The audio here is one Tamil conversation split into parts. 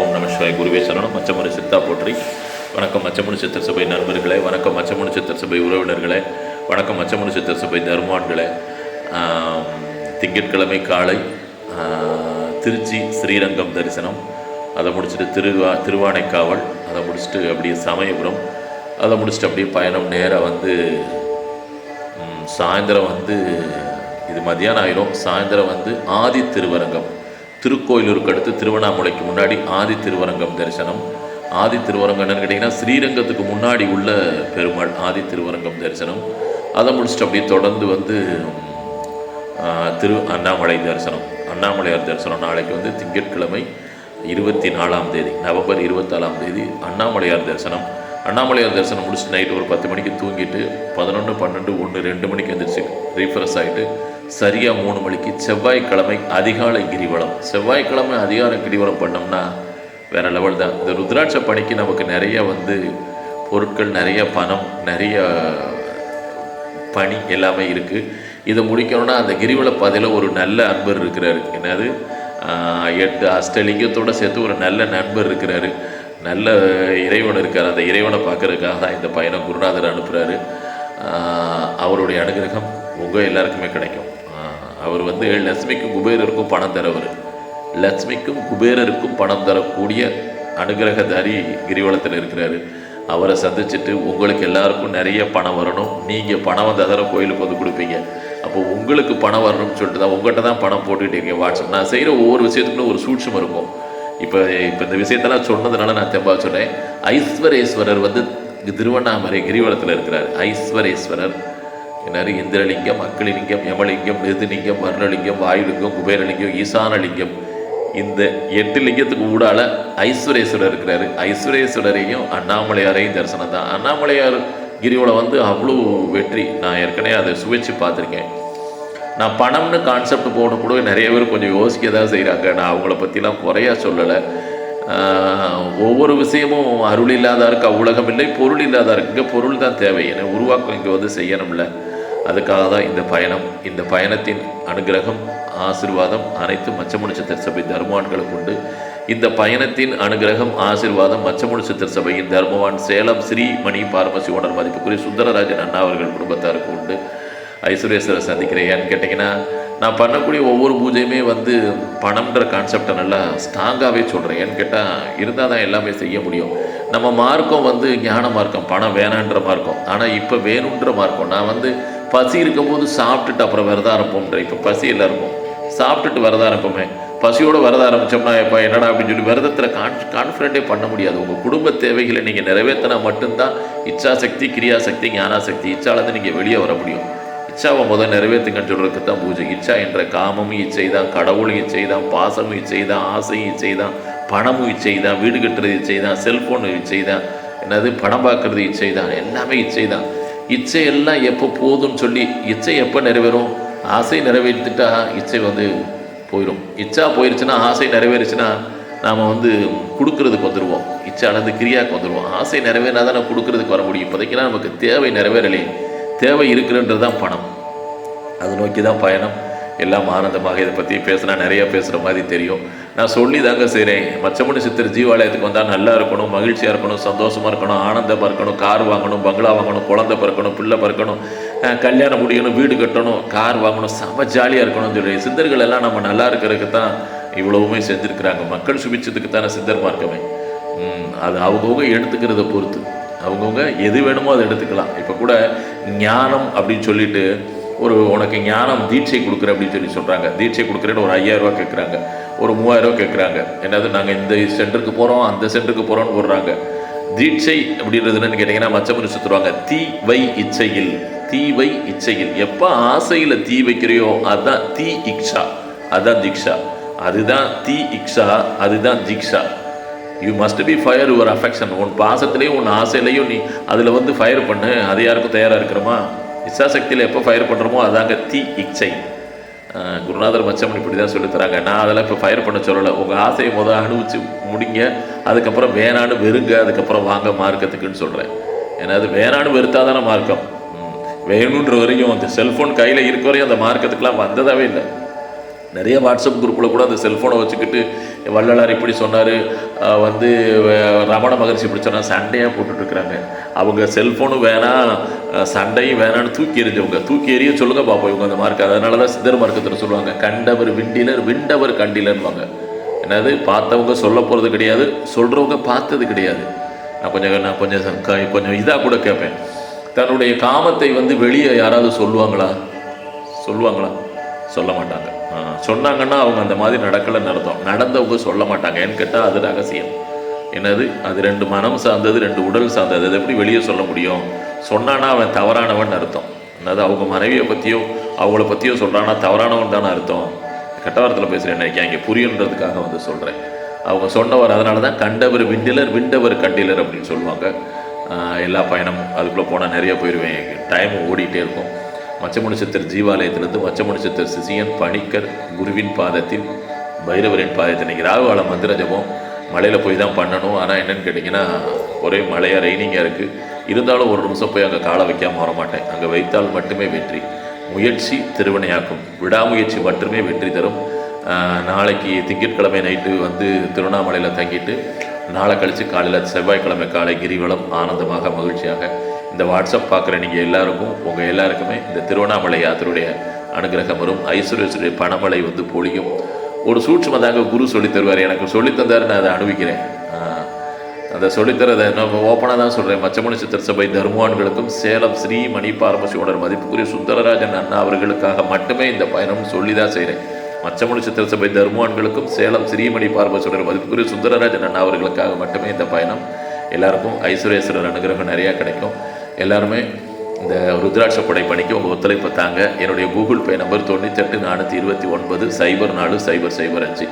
ஓம் நம சிவாய் குருவே சரணம். மச்சமுனி சித்தா போற்றி. வணக்கம் மச்சமுனி சித்தர் சபை நண்பர்களே. வணக்கம் மச்சமுனி சித்தர் சபை உறவினர்களே. வணக்கம் மச்சமுனி சித்தர் சபை தர்மான்களே. திங்கட்கிழமை காலை திருச்சி ஸ்ரீரங்கம் தரிசனம். அதை முடிச்சுட்டு திருவா திருவானைக்காவல். அதை முடிச்சுட்டு அப்படியே சமயபுரம். அதை முடிச்சுட்டு அப்படியே பயணம் நேராக வந்து சாயந்தரம் வந்து இது மதியானம் ஆயிரும். சாயந்தரம் வந்து ஆதி திருவரங்கம். திருக்கோயிலூருக்கு அடுத்து திருவண்ணாமலைக்கு முன்னாடி ஆதி திருவரங்கம் தரிசனம். ஆதி திருவரங்கம் என்னன்னு கேட்டிங்கன்னா ஸ்ரீரங்கத்துக்கு முன்னாடி உள்ள பெருமாள் ஆதி திருவரங்கம் தரிசனம். அதை முடிச்சுட்டு அப்படியே தொடர்ந்து வந்து திரு அண்ணாமலை தரிசனம். அண்ணாமலையார் தரிசனம் நாளைக்கு வந்து திங்கட்கிழமை இருபத்தி நாலாம் தேதி நவம்பர் இருபத்தாலாம் தேதி அண்ணாமலையார் தரிசனம். அண்ணாமலையார் தரிசனம் முடிச்சுட்டு நைட்டு ஒரு பத்து மணிக்கு தூங்கிட்டு பதினொன்று பன்னெண்டு ஒன்று ரெண்டு மணிக்கு எந்திரிச்சு ரீஃப்ரெஷ் ஆகிட்டு சரியாக மூணு மணிக்கு செவ்வாய்க்கிழமை அதிகாலை கிரிவலம். செவ்வாய்க்கிழமை அதிகாலை கிரிவலம் பண்ணோம்னா வேறு லெவல் தான். இந்த ருத்ராட்ச பணிக்கு நமக்கு நிறைய வந்து பொருட்கள் நிறைய பணம் நிறைய பணி எல்லாமே இருக்குது இதை முடிக்கணும்னா அந்த கிரிவல பாதையில் ஒரு நல்ல அன்பர் இருக்கிறாரு. என்னது? எட்டு அஷ்டலிங்கத்தோடு சேர்த்து ஒரு நல்ல நண்பர் இருக்கிறாரு. நல்ல இறைவன் இருக்கார். அந்த இறைவனை பார்க்கறதுக்காக தான் இந்த பயணம் குருநாதர் அனுப்புகிறாரு அவருடைய அனுகிரகம் உங்கள் எல்லாருக்குமே கிடைக்கும். அவர் வந்து லட்சுமிக்கும் குபேரருக்கும் பணம் தரவர். லட்சுமிக்கும் குபேரருக்கும் பணம் தரக்கூடிய அனுகிரகதாரி கிரிவலத்தில் இருக்கிறாரு. அவரை சந்திச்சுட்டு உங்களுக்கு எல்லாருக்கும் நிறைய பணம் வரணும். நீங்கள் பணம் வந்து அதர கோயிலுக்கு வந்து கொடுப்பீங்க. அப்போ உங்களுக்கு பணம் வரணும்னு சொல்லிட்டு தான் உங்கள்கிட்ட தான் பணம் போட்டுக்கிட்டு இருக்கீங்க. வாட்ஸ்அப். நான் செய்கிற ஒவ்வொரு விஷயத்துக்கும் ஒரு சூட்சம் இருக்கும். இப்போ இப்போ இந்த விஷயத்தெல்லாம் சொன்னதுனால நான் தெம்பா சொன்னேன் ஐஸ்வரேஸ்வரர் வந்து திருவண்ணாமலை கிரிவலத்தில் இருக்கிறார். ஐஸ்வரேஸ்வரர். என்னது? இந்திரலிங்கம் அக்களிலிங்கம் யமலிங்கம் நிருதிலிங்கம் வர்ணலிங்கம் வாயுலிங்கம் குபேரலிங்கம் ஈசானலிங்கம். இந்த எட்டு லிங்கத்துக்கு ஊடால ஐஸ்வரேஸ்வரர் இருக்கிறாரு. ஐஸ்வரேஸ்வரரையும் அண்ணாமலையாரையும் தரிசனம் தான். அண்ணாமலையார் கிரிவலம் வந்து அவ்வளோ வெற்றி. நான் ஏற்கனவே அதை சுவைச்சு பார்த்துருக்கேன். நான் பணம்னு கான்செப்ட் போடக்கூட நிறைய பேர் கொஞ்சம் யோசிக்க தான் செய்கிறாங்க நான் அவங்கள பற்றிலாம் குறையா சொல்லலை. ஒவ்வொரு விஷயமும் அருள் இல்லாதாருக்கு அவ்வுலகம் இல்லை பொருள் இல்லாதாருக்கு இங்கே பொருள் தான் தேவை. என்னை உருவாக்கம் இங்கே வந்து செய்யணும்ல. அதுக்காக தான் இந்த பயணம். இந்த பயணத்தின் அனுகிரகம் ஆசிர்வாதம் அனைத்து மச்சமுனி சித்தர் சபை தர்மவான்களுக்கு உண்டு. இந்த பயணத்தின் அனுகிரகம் ஆசிர்வாதம் மச்சமுனி சித்தர் சபையின் தர்மவான் சேலம் ஸ்ரீ மணி பார்மசி ஓனர் மதிப்புக்குரிய சுந்தரராஜன் அண்ணா அவர்கள் குடும்பத்தாருக்கு உண்டு. ஐஸ்வர்யேஸ்வரரை சந்திக்கிறேன். ஏன்னு கேட்டிங்கன்னா நான் பண்ணக்கூடிய ஒவ்வொரு பூஜையுமே வந்து பணம்ன்ற கான்செப்டை நல்லா ஸ்ட்ராங்காகவே சொல்கிறேன் ஏன்னு கேட்டால் இருந்தால் தான் எல்லாமே செய்ய முடியும். நம்ம மார்க்கம் வந்து ஞான மார்க்கம் பணம் வேணான்ற மார்க்கம். ஆனால் இப்போ வேணுன்ற மார்க்கம். நான் வந்து பசி இருக்கும்போது சாப்பிட்டுட்டு அப்புறம் விரதம் ஆரம்பிப்போம்ன்ற இப்போ பசி எல்லாம் இருக்கும் சாப்பிட்டுட்டு விரதம் ஆரம்பிப்போமே பசியோடு விரதம் ஆரம்பித்தோம்னா இப்போ என்னடா? அப்படின்னு சொல்லி விரதத்தில் கான் கான்ஃபிடென்ட்டே பண்ண முடியாது. உங்கள் குடும்ப தேவைகளை நீங்கள் நிறைவேற்றினா மட்டும்தான் இச்சாசக்தி கிரியாசக்தி ஞானாசக்தி இச்சாலேருந்து நீங்கள் வெளியே வர முடியும். இச்சாவை முதல் நிறைவேற்றுங்கன்னு சொல்கிறதுக்கு தான் பூஜை. இச்சா என்ற காமமும் இச்சை தான் கடவுளும் இச்சை தான் பாசமும் இச்சை தான் ஆசையும் இச்சை தான் பணமும் இச்சை தான் வீடு கட்டுறது இச்சை தான் செல்ஃபோன் இச்சை தான் என்னது படம் பார்க்கறது இச்சை தான் எல்லாமே இச்சை தான் இச்சை எல்லாம் எப்போ போதும்னு சொல்லி இச்சை எப்போ நிறைவேறும்? ஆசை நிறைவேற்றிட்டா இச்சை வந்து போயிடும் இச்சா போயிருச்சுன்னா ஆசை நிறைவேறுச்சுன்னா நாம் வந்து கொடுக்கறதுக்கு வந்துடுவோம் இச்சை அளந்து கிரியாவுக்கு வந்துடுவோம் ஆசை நிறைவேறினா தான் நம்ம கொடுக்கறதுக்கு வர முடியும். இப்போதைக்கெல்லாம் நமக்கு தேவை நிறைவேறலையே தேவை இருக்குன்றது தான் பணம். அதை நோக்கி தான் பயணம். எல்லாம் ஆனந்தமாக இதை பற்றி பேசினா நிறையா பேசுகிற மாதிரி தெரியும். நான் சொல்லி தாங்க செய்கிறேன் மச்சமணி சித்தர் ஜீவாலயத்துக்கு வந்தால் நல்லா இருக்கணும் மகிழ்ச்சியாக இருக்கணும் சந்தோஷமாக இருக்கணும் ஆனந்தமாக இருக்கணும் கார் வாங்கணும் பங்களா வாங்கணும் குழந்தை பிறக்கணும் பிள்ளை பிறக்கணும் கல்யாணம் முடியணும் வீடு கட்டணும் கார் வாங்கணும் செம ஜாலியாக இருக்கணும்னு சொல்லி சித்தர்கள் எல்லாம் நம்ம நல்லா இருக்கிறதுக்கு தான் இவ்வளவுமே செஞ்சுருக்கிறாங்க. மக்கள் சுபிச்சதுக்கு தானே சித்தர் மார்க்கமே. அது அவங்கவுங்க எடுத்துக்கிறத பொறுத்து. அவங்கவுங்க எது வேணுமோ அதை எடுத்துக்கலாம். இப்போ கூட ஞானம் அப்படின்னு சொல்லிட்டு ஒரு உனக்கு ஞானம் தீட்சை கொடுக்குற அப்படின்னு சொல்லி சொல்கிறாங்க தீட்சை கொடுக்குறேன்னு ஒரு ஐயாயிரம் ரூபாய் கேட்குறாங்க ஒரு மூவாயிரம் கேட்குறாங்க என்னது நாங்கள் இந்த சென்டருக்கு போகிறோம் அந்த சென்டருக்கு போகிறோம்னு போடுறாங்க. தீட்சை அப்படின்றது என்னன்னு கேட்டிங்கன்னா மச்சமுனி சுற்றுவாங்க தீ வை இச்சையில். தீ வை இச்சையில். எப்போ ஆசையில் தீ வைக்கிறையோ அதுதான் தீ இக்ஷா. அதுதான் தீக்ஷா. அதுதான் தீ இக்ஷா அதுதான் தீக்ஷா. You must be fire your affection உன் பாசத்துலேயும் உன் ஆசையிலையும் நீ அதில் வந்து ஃபயர் பண்ணு. அது யாருக்கும் தயாராக இருக்கிறோமா? இச்சாசக்தியில் எப்போ ஃபயர் பண்ணுறோமோ அதாங்க தீ இச்சை. குருநாதர் மச்சமன் இப்படி தான் சொல்லித்தராங்க நான் அதெல்லாம் இப்போ ஃபயர் பண்ண சொல்லலை. உங்கள் ஆசையை முதல் அனுபவிச்சு முடிங்க. அதுக்கப்புறம் வேணான்னு வெறுங்க. அதுக்கப்புறம் வாங்க மார்க்கத்துக்குன்னு சொல்கிறேன் ஏன்னா அது வேணான்னு வெறுத்தா தானே மார்க்கம் வேணுன்ற வரையும் அந்த செல்ஃபோன் கையில் இருக்க வரையும் அந்த மார்க்கத்துக்கெலாம் வந்ததாகவே இல்லை. நிறைய வாட்ஸ்அப் குரூப்பில் கூட அந்த செல்ஃபோனை வச்சுக்கிட்டு வள்ளலார் இப்படி சொன்னார் வந்து ரமண மகர்ஷி இப்படி சொன்னால் சண்டையாக போட்டுட்ருக்குறாங்க அவங்க செல்ஃபோனும் வேணாம் சண்டையும் வேணான்னு தூக்கி எறிஞ்சவங்க. தூக்கி எறிய சொல்லுங்க பார்ப்போம் இவங்க அந்த மார்க் அதனால தான் சித்தர் மார்க்கத்தில் சொல்லுவாங்க. கண்டவர் விண்டிலர் விண்டவர் கண்டிலர்வாங்க என்னது? பார்த்தவங்க சொல்ல போகிறது கிடையாது சொல்கிறவங்க பார்த்தது கிடையாது. நான் கொஞ்சம் நான் கொஞ்சம் கொஞ்சம் இதாக கூட கேட்பேன் தன்னுடைய காமத்தை வந்து வெளியே யாராவது சொல்லுவாங்களா? சொல்லுவாங்களா? சொல்ல மாட்டாங்க. சொன்னாங்கன்னா அவங்க அந்த மாதிரி நடக்கலை அர்த்தம். நடந்தவங்க சொல்ல மாட்டாங்க. ஏன்னு கேட்டால் அது ரகசியம். என்னது? அது ரெண்டு மனம் சார்ந்தது ரெண்டு உடல் சார்ந்தது. அது எப்படி வெளியே சொல்ல முடியும்? சொன்னான்னா அவன் தவறானவன் அர்த்தம். என்னது? அவங்க மனைவியை பற்றியோ அவங்கள பற்றியோ சொல்கிறான்னா தவறானவன் தானே அர்த்தம். கெட்ட வாரத்தில் பேசுகிறேன் நினைக்க இங்கே புரியுன்றதுக்காக வந்து சொல்கிறேன் அவங்க சொன்னவர் அதனால தான் கண்டவர் விண்டிலர் விண்டவர் கண்டிலர் அப்படின்னு சொல்லுவாங்க. எல்லா பயணமும் அதுக்குள்ளே போனால் நிறைய போயிடுவேன் டைம் ஓடிக்கிட்டே இருக்கும். மச்சமுனிசத்தர் ஜீவாலயத்திலிருந்து மச்சமுனிசத்தர் சிசியன் பணிக்கர் குருவின் பாதத்தில் பைரவரின் பாதத்தில் இன்றைக்கி ராகுகால மந்திர ஜபம். மலையில் போய் தான் பண்ணணும். ஆனால் என்னென்னு கேட்டிங்கன்னா ஒரே மழையாக ரெய்னிங்காக இருக்குது இருந்தாலும் ஒரு நிமிஷம் போய் அங்கே காலை வைக்காமல் வர மாட்டேன் அங்கே வைத்தால் மட்டுமே வெற்றி. முயற்சி திருவினையாக்கும். விடாமுயற்சி மட்டுமே வெற்றி தரும். நாளைக்கு திங்கட்கிழமை நைட்டு வந்து திருவண்ணாமலையில் தங்கிட்டு நாளை கழித்து காலையில் செவ்வாய்க்கிழமை காலை கிரிவலம் ஆனந்தமாக மகிழ்ச்சியாக இந்த வாட்ஸ்அப் பார்க்குற நீங்கள் எல்லாருக்கும் உங்கள் எல்லாருக்குமே இந்த திருவண்ணாமலை யாத்திரையுடைய அனுகிரகம் வரும். ஐஸ்வர்யசுடைய பணமழை வந்து பொழியும். ஒரு சூட்சும தாங்க குரு சொல்லித் தருவார். எனக்கு சொல்லித் தந்தார் நான் அதை அனுபவிக்கிறேன். அந்த சொல்லித்தரதை நம்ம ஓப்பனாக தான் சொல்கிறேன் மச்சமணி சித்திர சபை தர்மவான்களுக்கும் சேலம் ஸ்ரீ மணி பார்மசியோடர் மதிப்புக்குரிய சுந்தரராஜன் அண்ணா அவர்களுக்காக மட்டுமே இந்த பயணம் சொல்லி தான் செய்கிறேன் மச்சமணி சித்திர சபை தர்மவான்களுக்கும் சேலம் ஸ்ரீமணி பார்மசியோடர் மதிப்புக்குரிய சுந்தரராஜன் அண்ணா அவர்களுக்காக மட்டுமே இந்த பயணம். எல்லாருக்கும் ஐஸ்வர்யேஸ்வரர் அனுகிரகம் நிறையா கிடைக்கும். எல்லாருமே இந்த ருத்ராட்ச படை பணிக்கு உங்கள் ஒத்துழைப்பு தாங்க. என்னுடைய கூகுள் பே நம்பர் தொண்ணூத்தெட்டு நானூற்றி இருபத்தி ஒன்பது சைபர் நாலு சைபர் சைபர் அஞ்சு.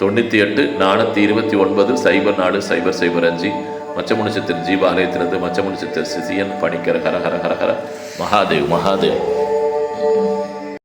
தொண்ணூற்றி எட்டு நானூற்றி இருபத்தி ஒன்பது சைபர் நாலு சைபர் சைபர் அஞ்சு. மச்சமுனிச்சத்தின் ஜீவாலயத்திலிருந்து மச்சமுனிச்சத்தின் சிசியன் பணிக்கர் ஹர ஹர ஹர ஹர. மகாதேவ் மகாதேவ்.